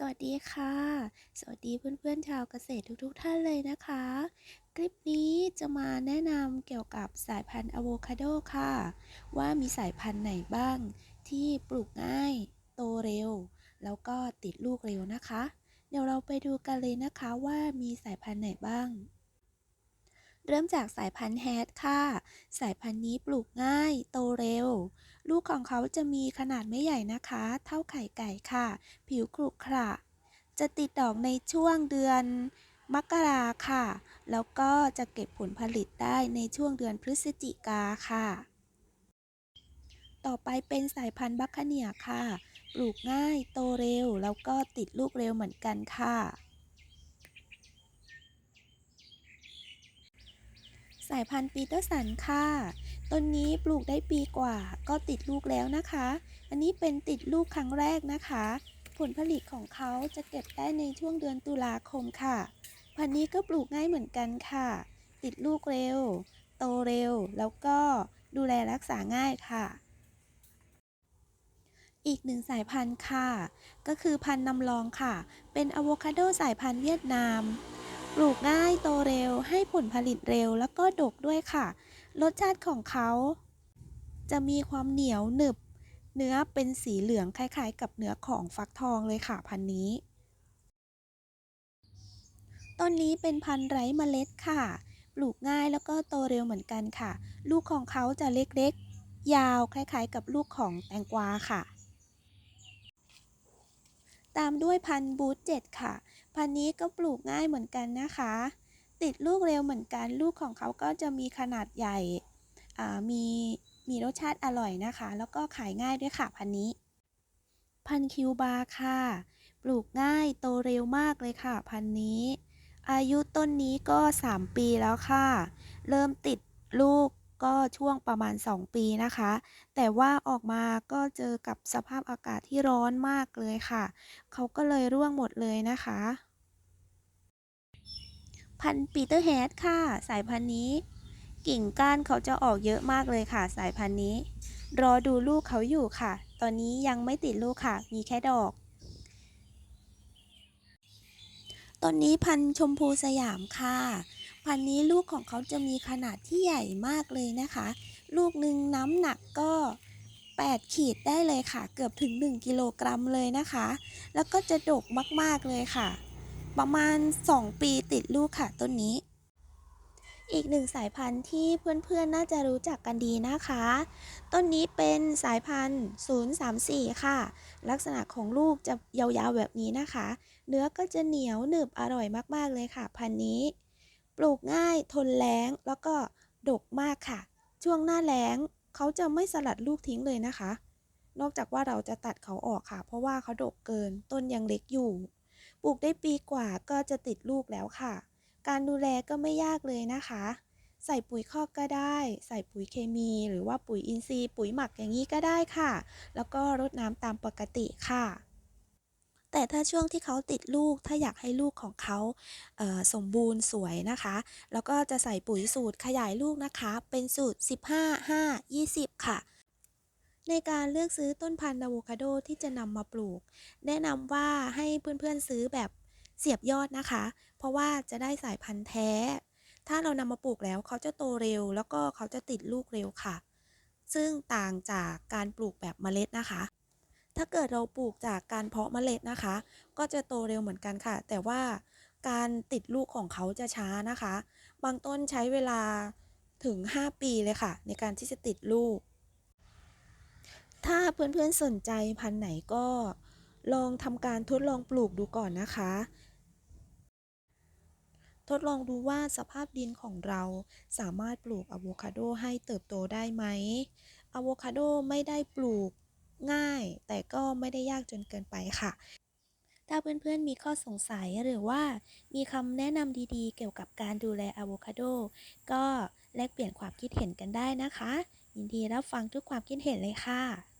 สวัสดีค่ะ สวัสดีเพื่อนๆชาวเกษตรทุกๆท่านเลยนะคะ คลิปนี้จะมาแนะนำเกี่ยวกับสายพันธุ์อะโวคาโดค่ะ ว่ามีสายพันธุ์ไหนบ้าง ที่ปลูกง่าย โตเร็ว แล้วก็ติดลูกเร็วนะคะ เดี๋ยวเราไปดูกันเลยนะคะว่ามีสายพันธุ์ไหนบ้าง เริ่มจากสายพันธุ์แฮดค่ะ สายพันธุ์นี้ปลูกง่าย โตเร็ว ลูกของเขาจะมีขนาดไม่ใหญ่นะคะ เท่าไข่ไก่ค่ะ ผิวขรุขระ จะติดดอกในช่วงเดือนมกราค่ะ แล้วก็จะเก็บผลผลิตได้ในช่วงเดือนพฤศจิกาค่ะ ต่อไปเป็นสายพันธุ์บัคคเนียค่ะ ปลูกง่าย โตเร็ว แล้วก็ติดลูกเร็วเหมือนกันค่ะ สายพันธุ์ปีเตอร์สันค่ะ ต้นนี้ปลูกได้ปีกว่า ก็ติดลูกแล้วนะคะ อันนี้เป็นติดลูกครั้งแรกนะคะ ผลผลิตของเขาจะเก็บได้ในช่วงเดือนตุลาคมค่ะ พันธุ์นี้ก็ปลูกง่ายเหมือนกันค่ะ ติดลูกเร็ว โตเร็ว แล้วก็ดูแลรักษาง่ายค่ะ อีกหนึ่งสายพันธุ์ค่ะ ก็คือพันธุ์นำรองค่ะ เป็นอะโวคาโดสายพันธุ์เวียดนาม ลูกง่ายโตเร็วให้ผลผลิตเร็วแล้วก็ดกด้วยค่ะ รสชาติของเขาจะมีความเหนียวหนึบ เนื้อเป็นสีเหลืองคล้ายๆ กับเนื้อของฟักทองเลยค่ะพันธุ์นี้ ต้นนี้เป็นพันธุ์ไร้เมล็ดค่ะ ปลูกง่ายแล้วก็โตเร็วเหมือนกันค่ะ ลูกของเขาจะเล็กๆ ยาวคล้ายๆ กับลูกของแตงกวาค่ะ ตามด้วยพันธุ์บูธเจ็ดค่ะ พันธุ์นี้ก็ปลูกง่ายเหมือนกันนะคะ ติดลูกเร็วเหมือนกัน ลูกของเขาก็จะมีขนาดใหญ่ มีมีรสชาติอร่อยนะคะ แล้วก็ขายง่ายด้วยค่ะพันธุ์นี้ พันธุ์คิวบาร์ค่ะ ปลูกง่ายโตเร็วมากเลยค่ะ พันธุ์นี้ อายุต้นนี้ก็ 3 ปีแล้วค่ะ เริ่มติดลูก ก็ช่วงประมาณ 2 ปีนะคะ แต่ว่าออกมาก็เจอกับสภาพอากาศที่ร้อนมากเลยค่ะ เขาก็เลยร่วงหมดเลยนะคะ พันธุ์ปีเตอร์แฮดค่ะ สายพันธุ์นี้ กิ่งก้านเขาจะออกเยอะมากเลยค่ะ สายพันธุ์นี้ รอดูลูกเขาอยู่ค่ะ ตอนนี้ยังไม่ติดลูกค่ะ มีแค่ดอกต้นนี้พันธุ์ชมพูสยามค่ะ พันธุ์นี้ลูกของเขาจะมีขนาดที่ใหญ่มากเลยนะคะ ลูกหนึ่งน้ำหนักก็ 8 ขีดได้เลยค่ะ เกือบถึง 1 กิโลกรัมเลยนะคะ แล้วก็จะดกมากๆเลยค่ะ ประมาณ 2 ปีติดลูกค่ะต้นนี้ อีกหนึ่งสายพันธุ์ที่เพื่อนๆน่าจะรู้จักกันดีนะคะ ต้นนี้เป็นสายพันธุ์ 034 ค่ะ ลักษณะของลูกจะยาวๆแบบนี้นะคะ เนื้อก็จะเหนียวหนึบอร่อยมากๆเลยค่ะ พันธุ์นี้ ปลูกง่ายทนแล้งแล้วก็ดกมากค่ะ ช่วงหน้าแล้งเขาจะไม่สลัดลูกทิ้งเลยนะคะ นอกจากว่าเราจะตัดเขาออกค่ะ เพราะว่าเขาดกเกินต้นยังเล็กอยู่ ปลูกได้ปีกว่าก็จะติดลูกแล้วค่ะ การดูแลก็ไม่ยากเลยนะคะ ใส่ปุ๋ยคอกก็ได้ ใส่ปุ๋ยเคมี หรือว่าปุ๋ยอินทรีย์ ปุ๋ยหมักอย่างนี้ก็ได้ค่ะ แล้วก็รดน้ำตามปกติค่ะ แต่ถ้าช่วงที่เขาติดลูก ถ้าอยากให้ลูกของเขาเสมบูรณ์สวยนะคะ แล้วก็จะใส่ปุ๋ยสูตรขยายลูกนะคะ เป็นสูตร 15 5 20 ค่ะในการเลือกซื้อต้นพันธุ์อะโวคาโดที่จะนำมาปลูก แนะนำว่าให้เพื่อนๆซื้อแบบเสียบยอดนะคะ เพราะว่าจะได้สายพันธุ์แท้ ถ้าเรานำมาปลูกแล้วเขาจะโตเร็ว แล้วก็เขาจะติดลูกเร็วค่ะ ซึ่งต่างจากการปลูกแบบเมล็ดนะคะ ถ้าเกิดเราปลูกจากการเพาะเมล็ดนะคะ ก็จะโตเร็วเหมือนกันค่ะ แต่ว่าการติดลูกของเขาจะช้านะคะ บางต้นใช้เวลาถึง 5 ปีเลยค่ะ ในการที่จะติดลูก ถ้าเพื่อนๆสนใจพันธุ์ไหนก็ลองทำการทดลองปลูกดูก่อนนะคะ ทดลองดูว่าสภาพดินของเราสามารถปลูกอะโวคาโดให้เติบโตได้ไหมอะโวคาโดไม่ได้ปลูก ง่าย แต่ก็ไม่ได้ยากจนเกินไปค่ะ ถ้าเพื่อนๆมีข้อสงสัยหรือว่ามีคำแนะนำดีๆ เกี่ยวกับการดูแลอะโวคาโด ก็แลกเปลี่ยนความคิดเห็นกันได้นะคะ ยินดีรับฟังทุกความคิดเห็นเลยค่ะ